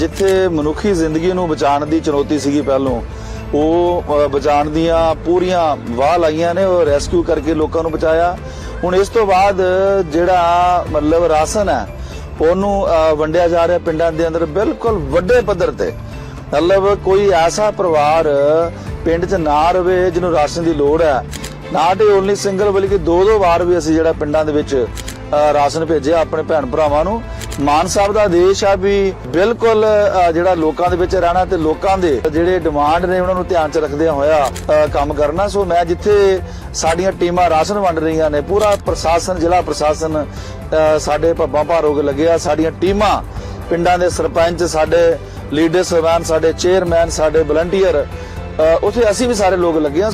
ਜਿੱਥੇ ਮਨੁੱਖੀ ਜ਼ਿੰਦਗੀ ਨੂੰ ਬਚਾਉਣ ਦੀ ਚੁਣੌਤੀ ਸੀਗੀ ਪਹਿਲੋਂ, ਉਹ ਬਚਾਉਣ ਦੀਆਂ ਪੂਰੀਆਂ ਵਾਹ ਲਾਈਆਂ ਨੇ, ਉਹ ਰੈਸਕਿਊ ਕਰਕੇ ਲੋਕਾਂ ਨੂੰ ਬਚਾਇਆ। ਹੁਣ ਇਸ ਤੋਂ ਬਾਅਦ ਜਿਹੜਾ ਮਤਲਬ ਰਾਸ਼ਨ ਹੈ, ਉਹਨੂੰ ਵੰਡਿਆ ਜਾ ਰਿਹਾ ਪਿੰਡਾਂ ਦੇ ਅੰਦਰ ਬਿਲਕੁਲ ਵੱਡੇ ਪੱਧਰ ਤੇ। ਮਤਲਬ ਕੋਈ ਐਸਾ ਪਰਿਵਾਰ ਪਿੰਡ 'ਚ ਨਾ ਰਵੇ ਜਿਹਨੂੰ ਰਾਸ਼ਨ ਦੀ ਲੋੜ ਹੈ। ਨਾਟ ਓਨਲੀ ਸਿੰਗਲ, ਬਲਕਿ ਦੋ ਦੋ ਵਾਰ ਵੀ ਅਸੀਂ ਜਿਹੜਾ ਪਿੰਡਾਂ ਦੇ ਵਿੱਚ ਰਾਸ਼ਨ ਭੇਜਿਆ ਆਪਣੇ ਭੈਣ ਭਰਾਵਾਂ ਨੂੰ। ਮਾਨ ਸਾਹਿਬ ਦਾ ਆਦੇਸ਼ ਆ ਵੀ ਬਿਲਕੁਲ ਜਿਹੜਾ ਲੋਕਾਂ ਦੇ ਵਿੱਚ ਰਹਿਣਾ ਤੇ ਲੋਕਾਂ ਦੇ ਜਿਹੜੇ ਡਿਮਾਂਡ ਨੇ, ਉਹਨਾਂ ਨੂੰ ਧਿਆਨ 'ਚ ਰੱਖਦਿਆਂ ਹੋਇਆ ਕੰਮ ਕਰਨਾ। ਸੋ ਮੈਂ ਜਿੱਥੇ ਸਾਡੀਆਂ ਟੀਮਾਂ ਰਾਸ਼ਨ ਵੰਡ ਰਹੀਆਂ ਨੇ, ਪੂਰਾ ਪ੍ਰਸ਼ਾਸਨ, ਜ਼ਿਲ੍ਹਾ ਪ੍ਰਸ਼ਾਸਨ ਸਾਡੇ ਪੱਬਾਂ ਭਾਰ ਕੇ ਲੱਗਿਆ। ਸਾਡੀਆਂ ਟੀਮਾਂ, ਪਿੰਡਾਂ ਦੇ ਸਰਪੰਚ, ਸਾਡੇ ਲੀਡਰ ਸਹਿਬਾਨ ਸਾਡੇ ਚੇਅਰਮੈਨ, ਸਾਡੇ ਵਲੰਟੀਅਰ ਉੱਥੇ ਅਸੀਂ ਵੀ ਸਾਰੇ ਲੋਕ ਲੱਗੇ ਹਾਂ।